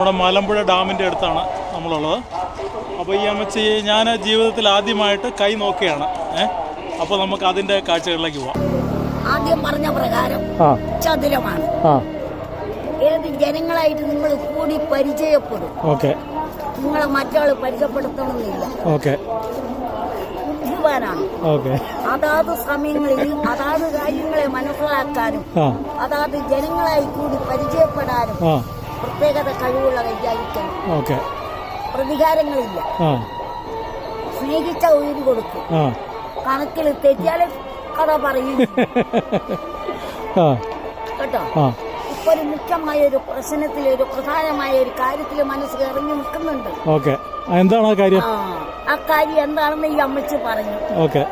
നമ്മുടെ മലമ്പുഴ ഡാമിന്റെ അടുത്താണ് നമ്മളുള്ളത്. അപ്പോൾ ഈ അമ്മച്ചി ഞാൻ ജീവിതത്തിൽ ആദ്യമായിട്ട് കൈ നോക്കുകയാണ് ഏഹ് അപ്പോൾ നമുക്ക് അതിന്റെ കാഴ്ചകളിലേക്ക് പോവാം. ആദ്യം പറഞ്ഞ പ്രകാരം ചതുരമാണ്. ആ. ഏത് ജനങ്ങളായിട്ട് നിങ്ങൾ കൂടി പരിചയപ്പെടും? ഓക്കെ. നിങ്ങളെ മറ്റാൾ പരിചയപ്പെടുത്തണമെന്നില്ല. ഓക്കെ. ബുദ്ധിമാനാണ്. ഓക്കെ. അതാത് സമയങ്ങളിൽ അതാത് കാര്യങ്ങളെ മനസ്സിലാക്കാനും അതാത് ജനങ്ങളായി കൂടി പരിചയപ്പെടാനും ആ. പ്രത്യേകത കഴിവുള്ള കൈകാരിക്കണം ഓക്കെ. പ്രതികാരങ്ങളില്ല. സ്നേഹിച്ച ഉയര് കൊടുക്കും. കണക്കിൽ തെറ്റിയാൽ കഥ പറയും. കേട്ടോ? ഇപ്പൊ ഒരു മുഖ്യമായ ഒരു പ്രശ്നത്തിൽ ഒരു പ്രധാനമായ ഒരു കാര്യത്തിൽ മനസ്സ് ഇറങ്ങി നിൽക്കുന്നുണ്ട്. ഓക്കെ. എന്താണ് ആ കാര്യം? ആ കാര്യം എന്താണെന്ന് ഈ അമ്മച്ചി പറഞ്ഞു. ഓക്കെ.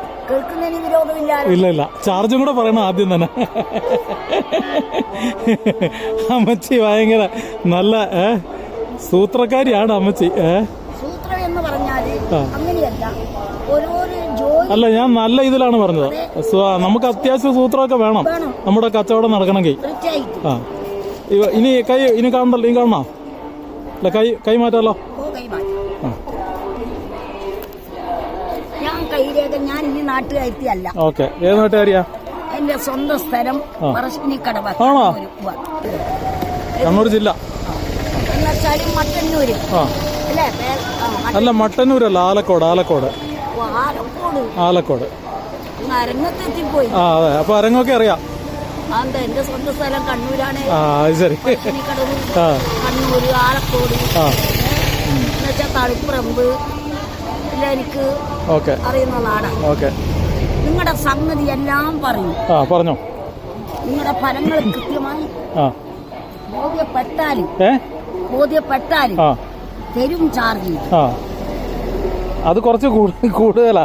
ഇല്ല ഇല്ല. ചാർജും കൂടെ പറയണം ആദ്യം തന്നെ. അമ്മച്ചി ഭയങ്കര നല്ല ഏ? സൂത്രക്കാരിയാണ് അമ്മച്ചി ഏ? അല്ല ഞാൻ നല്ല ഇതിലാണ് പറഞ്ഞത്. നമുക്ക് അത്യാവശ്യം സൂത്രമൊക്കെ വേണം. നമ്മുടെ കച്ചവടം നടക്കണമെങ്കിൽ. ആ. ഇനി കൈ ഇനി കാണണ്ടല്ലോ ഇനി കാണണോ? അല്ല കൈ കൈ മാറ്റാലോ? ഞാൻ ഈ നാട്ടുകാരിയല്ല. ഓക്കെ. ഏത് നാട്ടുകാരിയാ? എന്റെ സ്വന്തം സ്ഥലം പറശ്ശിനി പറശ്ശിനിക്കടവ ആണോ? കണ്ണൂർ ജില്ല. എന്നുവെച്ചാൽ മട്ടന്നൂര്. അല്ലേ? അല്ല മട്ടന്നൂരല്ല ആലക്കോട് ആലക്കോട്. ആലക്കോട്. ആലക്കോട്. അരങ്ങത്തെത്തിപ്പോയി. ആ അതെ. അപ്പൊ അരങ്ങൊക്കെ അറിയാം. എന്റെ സ്വന്തം സ്ഥലം കണ്ണൂരാണ്. ശരി. കണ്ണൂര് ആലക്കോട്. എന്നുവെച്ചാൽ തളിപ്പറമ്പ് എല്ലാം എനിക്ക് അറിയുന്ന ഓക്കെ. നിങ്ങളുടെ സംഗതി എല്ലാം പറയും ആ പറഞ്ഞോ. നിങ്ങളുടെ ഫലങ്ങൾ കൃത്യമായി ആ. ബോധ്യപ്പെട്ടാലും ബോധ്യപ്പെട്ടാലും തരും ചാർജ്. ആ. അത് കുറച്ച് കൂടു- കൂടുതലാ.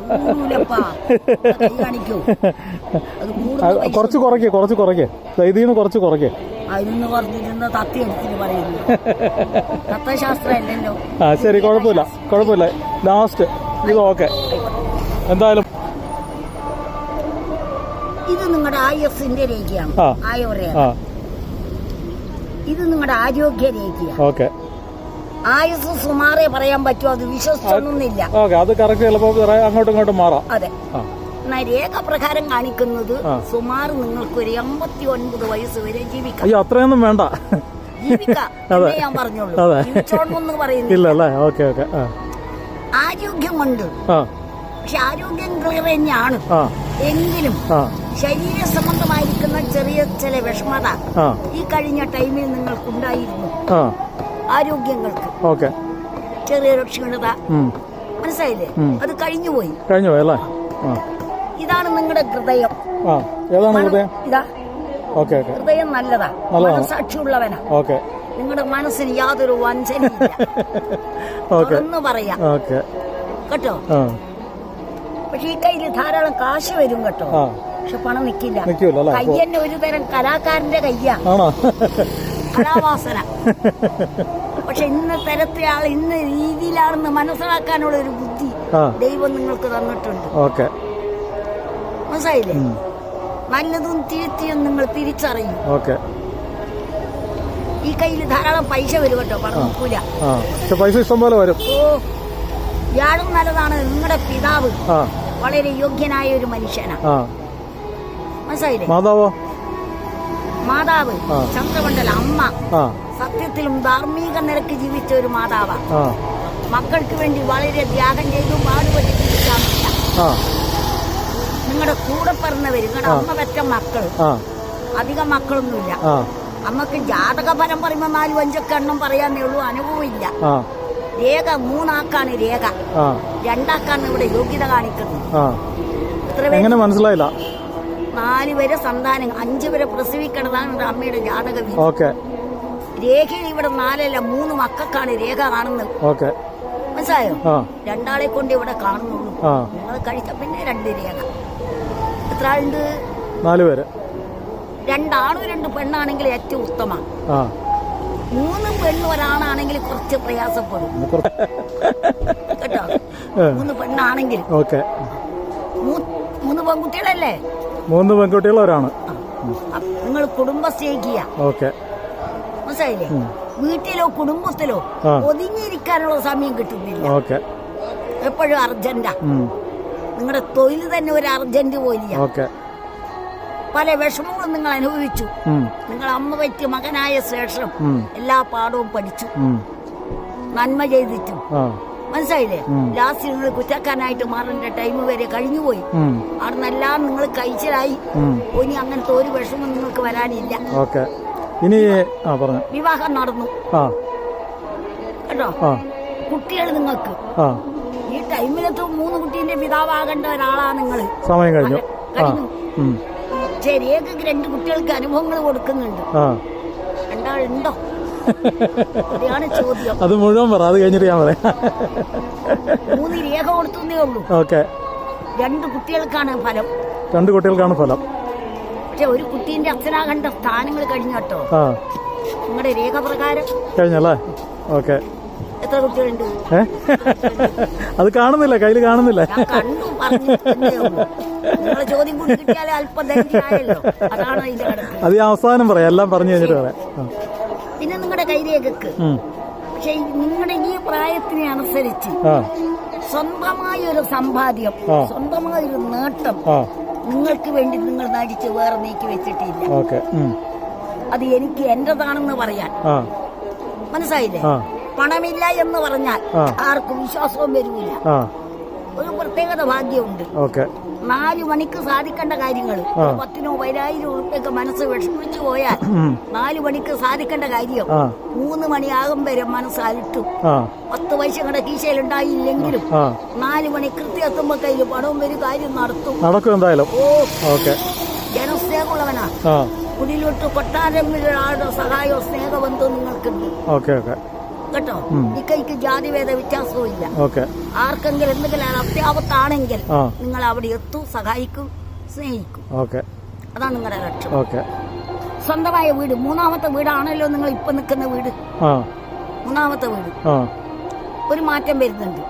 കുറച്ച് കുറയ്ക്കേ കുറച്ച് കുറയ്ക്കേ. ഇതിൽ നിന്ന് കുറച്ച് കുറയ്ക്കേ. അതിന്ന് പറഞ്ഞിരുന്ന തത്തി എടുത്തിട്ട് പറയുന്നു. തത്വശാസ്ത്രം അല്ലല്ലോ. ആ ശരി കുഴപ്പമില്ല. കുഴപ്പമില്ല. ലാസ്റ്റ് ഇത് ഓക്കെ എന്തായാലും ഇത് നിങ്ങളുടെ ആയുസിന്റെ രേഖയാണ്. ഇത് നിങ്ങളുടെ ആരോഗ്യ രേഖയാണ്. ഓക്കെ. ആയുസ് സുമാറേ പറയാൻ പറ്റുമോ? അത് വിശ്വസിച്ചൊന്നുമില്ല ഓക്കെ. അത് കറക്റ്റ് ചിലപ്പോൾ അങ്ങോട്ടും ഇങ്ങോട്ടും മാറാം. അതെ. രേഖ പ്രകാരം കാണിക്കുന്നത് സുമാർ നിങ്ങൾക്ക് ഒരു എൺപത്തി ഒൻപത് വയസ്സ് വരെ ജീവിക്കാം. അയ്യോ അത്രയൊന്നും വേണ്ട. ജീവിക്കാം. ഞാൻ പറഞ്ഞോളൂ പറയുന്നില്ല. ഇല്ല അല്ലേ ഓക്കെ. ഓക്കെ ആ. ആരോഗ്യം കൊണ്ട് പക്ഷെ ആരോഗ്യം ക്ലിയർ തന്നെയാണ് എങ്കിലും ശരീര സംബന്ധമായിരിക്കുന്ന ചെറിയ ചില വിഷമത ഈ കഴിഞ്ഞ ടൈമിൽ നിങ്ങൾക്കുണ്ടായിരുന്നു. ഉണ്ടായിരുന്നു ആരോഗ്യങ്ങൾക്ക്. ഓക്കെ. ചെറിയൊരു ക്ഷീണത. മനസ്സിലായില്ലേ? അത് കഴിഞ്ഞുപോയി. കഴിഞ്ഞു അല്ലേ? പോയല്ലേ ഇതാണ് നിങ്ങളുടെ ഹൃദയം. ഏതാണ് ഹൃദയം? ഇതാ. ഹൃദയം നല്ലതാ. സാക്ഷിയുള്ളവനാ ഓക്കെ. നിങ്ങളുടെ മനസ്സിന് യാതൊരു വഞ്ചനയില്ല. തുറന്നു പറയാം. കേട്ടോ? പക്ഷെ ഈ കയ്യിൽ ധാരാളം കാശ് വരും കേട്ടോ. പക്ഷെ പണം നിക്കില്ല. കയ്യന്നെ ഒരു തരം കലാകാരന്റെ കയ്യാ. കലാവാസന. പക്ഷെ ഇന്ന തരത്തെ ആൾ ഇന്ന രീതിയിലാണെന്ന് മനസ്സിലാക്കാനുള്ള ഒരു ബുദ്ധി ദൈവം നിങ്ങൾക്ക് തന്നിട്ടുണ്ട്. ഓക്കെ. മനസ്സിലായില്ലേ? നല്ലതും തിരുത്തിയും നിങ്ങൾ തിരിച്ചറിയും. ഈ കയ്യിൽ ധാരാളം പൈസ വരും കേട്ടോ പണം നോക്കൂല പൈസ ഇഷ്ടം പോലെ വരും. ഓ വ്യാഴം നല്ലതാണ് നിങ്ങളുടെ പിതാവ് വളരെ യോഗ്യനായ ഒരു മനുഷ്യനാണ് മനസ്സിലായില്ലേ? മാതാവോ? മാതാവ് ചന്ദ്രമണ്ഡല അമ്മ. സത്യത്തിലും ധാർമ്മിക നിരക്ക് ജീവിച്ച ഒരു മാതാവാണ് മക്കൾക്ക് വേണ്ടി വളരെ ത്യാഗം ചെയ്തു പാടുപെട്ട് ജീവിക്കാൻ നിങ്ങളുടെ കൂടെ പറഞ്ഞവര് നിങ്ങളുടെ അമ്മ വെച്ച മക്കൾ അധികം മക്കളൊന്നുമില്ല. അമ്മയ്ക്ക് ജാതക ഫലം പറയുമ്പോ നാലും അഞ്ചൊക്കെ എണ്ണം പറയാന്നേ ഉള്ളൂ അനുഭവമില്ല. രേഖ മൂന്നാക്കാണ് രേഖ. രണ്ടാക്കാണ് ഇവിടെ യോഗ്യത കാണിക്കുന്നത്. എങ്ങനെ മനസ്സിലായില്ല? നാല് വരെ സന്താനം അഞ്ചു വരെ പ്രസവിക്കണതാണ് അമ്മയുടെ ജാതക രേഖയിൽ ഇവിടെ നാലല്ല മൂന്ന് മക്കൾക്കാണ് രേഖ കാണുന്നത്. ഓക്കെ. മനസ്സിലായോ? രണ്ടാളെ കൊണ്ട് ഇവിടെ കാണുന്നുള്ളൂ. നിങ്ങൾ കഴിച്ച പിന്നെ രണ്ട് രേഖ. എത്ര ആളുണ്ട് നാല് പേര്. രണ്ടാണും രണ്ട് പെണ്ണാണെങ്കിൽ ഏറ്റവും ഉത്തമ. ആ. മൂന്ന് പെണ്ണും ഒരാണാണെങ്കിൽ കുറച്ച് പ്രയാസപ്പെടും. കേട്ടോ? മൂന്ന് പെണ്ണാണെങ്കിൽ. മൂന്ന് പെൺകുട്ടികളല്ലേ? മൂന്ന് പെൺകുട്ടികളൊരാണ് നിങ്ങൾ കുടുംബ സ്നേഹിക്കുക ഓക്കെ. മനസ്സിലായില്ലേ? വീട്ടിലോ കുടുംബത്തിലോ. ഒതുങ്ങിയിരിക്കാനുള്ള സമയം കിട്ടുന്നില്ല. ഓക്കെ. എപ്പോഴും അർജന്റാ. നിങ്ങളുടെ തൊഴിൽ തന്നെ ഒരു അർജന്റ് പോലെയാ. ഓക്കെ. പല വിഷമങ്ങളും നിങ്ങൾ അനുഭവിച്ചു. നിങ്ങൾ അമ്മ പറ്റിയ മകനായ ശേഷം എല്ലാ പാഠവും പഠിച്ചു. നന്മ ചെയ്തിട്ടും. മനസ്സിലായില്ലേ? ലാസ്റ്റ് നിങ്ങൾ കുറ്റക്കാരനായിട്ട് മാറേണ്ട ടൈം വരെ കഴിഞ്ഞുപോയി. അവിടുന്നെല്ലാം നിങ്ങൾ കഴിച്ചതായി. ഇനി അങ്ങനത്തെ ഒരു വിഷമം നിങ്ങൾക്ക് വരാനില്ല. ഇനി വിവാഹം നടന്നു. കേട്ടോ? കുട്ടികൾ നിങ്ങൾക്ക്. ഈ ടൈമിലത്തും മൂന്ന് കുട്ടീന്റെ പിതാവാകേണ്ട ഒരാളാ നിങ്ങൾ സമയം കഴിഞ്ഞു. കഴിഞ്ഞു. ചെറിയൊക്കെ രണ്ട് കുട്ടികൾക്ക് അനുഭവങ്ങൾ കൊടുക്കുന്നുണ്ട്. രണ്ടാളുണ്ടോ? അത് മുഴുവൻ പറ അത് കഴിഞ്ഞിട്ട് ഞാൻ പറയാം. മൂന്ന് രേഖ കൊടുത്തേ ഉള്ളൂ. ഓക്കെ. രണ്ട് കുട്ടികൾക്കാണ് ഫലം. രണ്ട് കുട്ടികൾക്കാണ് ഫലം. പക്ഷെ ഒരു കുട്ടീന്റെ അച്ഛനാകേണ്ട സ്ഥാനങ്ങൾ കഴിഞ്ഞു കേട്ടോ. ആ. നിങ്ങളുടെ രേഖ പ്രകാരം കഴിഞ്ഞല്ലേ? ഓക്കെ. എത്ര കുട്ടികളുണ്ട്? അത് കാണുന്നില്ല കയ്യിൽ കാണുന്നില്ല. കണ്ടു പറഞ്ഞു. നിങ്ങളെ ചോദ്യം കൂടി കിട്ടിയാലേ അല്പം ധൈര്യമായല്ലോ അതാണ് അതിന്റെ കണക്ക് അത് ഞാൻ അവസാനം പറയാം. എല്ലാം പറഞ്ഞു കഴിഞ്ഞിട്ട് പറയാം. ആ. പിന്നെ നിങ്ങളുടെ കൈരേഖക്ക്. ഉം. പക്ഷെ നിങ്ങളുടെ ഈ പ്രായത്തിനെ അനുസരിച്ച് ആ. സ്വന്തമായ ഒരു സമ്പാദ്യം ആ. സ്വന്തമായ ഒരു നേട്ടം ആ. നിങ്ങൾക്ക് വേണ്ടി നിങ്ങൾ നടിച്ച് വേറെ നീക്കി വെച്ചിട്ടില്ല. ഓക്കെ. ഉം. അത് എനിക്ക് എന്റേതാണെന്ന് പറയാൻ. ആ. മനസ്സിലായില്ലേ? ആ. പണമില്ല എന്ന് പറഞ്ഞാൽ ആ. ആർക്കും വിശ്വാസവും വരൂല. ആ. ഒരു പ്രത്യേകത ഭാഗ്യമുണ്ട്. ഓക്കെ. നാലു മണിക്ക് സാധിക്കേണ്ട കാര്യങ്ങൾ. പത്തിനോ പതിനായിരം ഉറുപ്പൊക്കെ മനസ്സ് വിഷമിച്ചു പോയാൽ. നാലു മണിക്ക് സാധിക്കേണ്ട കാര്യം മൂന്ന് മണിയാകും വരെ മനസ്സ് അലട്ടും ആ. പത്ത് പൈസ കണ്ട കീശയിൽ ഉണ്ടായില്ലെങ്കിലും നാല് മണി കൃത്യം എത്തുമ്പോ കയ്യിൽ പണവും ഒരു കാര്യം നടത്തും. നടക്കും എന്തായാലും. ഓ. ഓക്കെ. ജനസ്നേഹമുള്ളവനാ. കുടിയിലോട്ട് കൊട്ടാരം സഹായവും സ്നേഹബന്ധവും നിങ്ങൾക്കുണ്ട്. Okay okay. കേട്ടോ? ഇക്കൈക്ക് ജാതിഭേദ വ്യത്യാസവും ഇല്ല ആർക്കെങ്കിലും എന്തെങ്കിലും അത്യാപത്താണെങ്കിൽ നിങ്ങൾ അവിടെ എത്തും സഹായിക്കും സ്നേഹിക്കും. ഓക്കെ. അതാണ് നിങ്ങളുടെ ലക്ഷ്യം. ഓക്കെ. സ്വന്തമായ വീട് മൂന്നാമത്തെ വീടാണല്ലോ നിങ്ങൾ ഇപ്പൊ നിൽക്കുന്ന വീട്. മൂന്നാമത്തെ വീട്. ഒരു മാറ്റം വരുന്നുണ്ട്.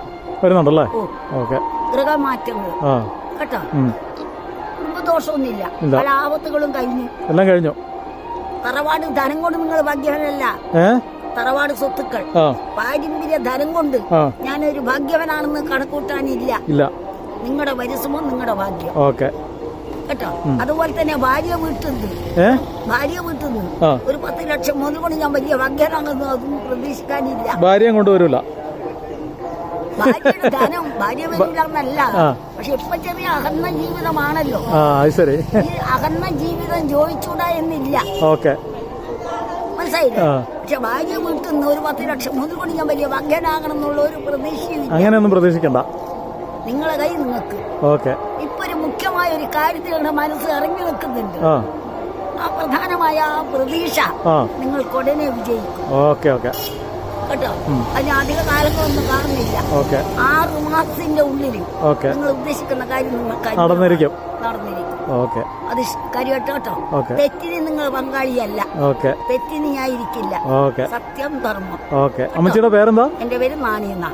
വരുന്നുണ്ടല്ലേ? ഗൃഹമാറ്റങ്ങൾ. കേട്ടോ? ദോഷമൊന്നുമില്ല. പല ആപത്തുകളും കഴിഞ്ഞു. എല്ലാം കഴിഞ്ഞു. തറവാട് ധനം കൊണ്ട് നിങ്ങൾ ഭാഗ്യവനല്ല. തറവാട് സ്വത്തുക്കൾ. പാരമ്പര്യ ധനം കൊണ്ട് ഞാൻ ഞാനൊരു ഭാഗ്യവനാണെന്ന് കണക്കൂട്ടാനില്ല ഇല്ല. നിങ്ങളുടെ പരിശ്രമം നിങ്ങളുടെ ഭാഗ്യം. ഓക്കെ. കേട്ടോ? അതുപോലെ തന്നെ ഭാര്യ വീട്ടിൽ നിന്ന് ഭാര്യ വീട്ടിൽ നിന്ന് ഒരു പത്ത് ലക്ഷം മുതൽ കൊണ്ട് ഞാൻ വലിയ ഭാഗ്യനാണെന്ന് അതും പ്രതീക്ഷിക്കാനില്ല ഭാര്യ കൊണ്ടുവരൂല ഭാര്യയുടെ ധനം ഭാര്യ വരില്ലെന്നല്ല ആ. പക്ഷെ ഇപ്പൊ ചെറിയ അകന്ന ജീവിതമാണല്ലോ ഈ അകന്ന ജീവിതം ചോദിച്ചൂടാ എന്നില്ല. ഓക്കെ. മനസ്സിലായില്ലേ? ആ. പക്ഷെ ഭാര്യ വീട്ടിൽ നിന്ന് ഒരു പത്ത് ലക്ഷം മുതൽ കൊണ്ട് ഞാൻ വലിയ ഭാഗ്യനാകണം എന്നുള്ള ഒരു പ്രതീക്ഷയും. അങ്ങനെയൊന്നും പ്രതീക്ഷിക്കണ്ട. നിങ്ങളെ കൈ നിങ്ങൾക്ക്. ഓക്കെ. ഇപ്പൊ ഒരു മുഖ്യമായ ഒരു കാര്യത്തിൽ മനസ്സ് ഇറങ്ങി നിൽക്കുന്നുണ്ട്. ആ. പ്രധാനമായ ആ പ്രതീക്ഷ നിങ്ങൾക്ക് ഉടനെ വിജയിക്കും. Okay okay. കേട്ടോ? അതിന് അധിക കാലങ്ങളൊന്നും കാണുന്നില്ല. ആറു മാസത്തിന്റെ ഉള്ളിൽ നിങ്ങൾ ഉദ്ദേശിക്കുന്ന കാര്യം നടന്നിരിക്കും. നടന്നിരിക്കും. അത് കാര്യമായിട്ട് കേട്ടോ? തെറ്റിന് പങ്കാളിയല്ല. ഓക്കെ. തെറ്റിന് ഞാൻ ഇരിക്കില്ല ഓക്കെ. സത്യം ധർമ്മം. ഓക്കെ. അമ്മച്ചിയുടെ പേരെന്താ? എന്റെ പേര് നാണിയെന്ന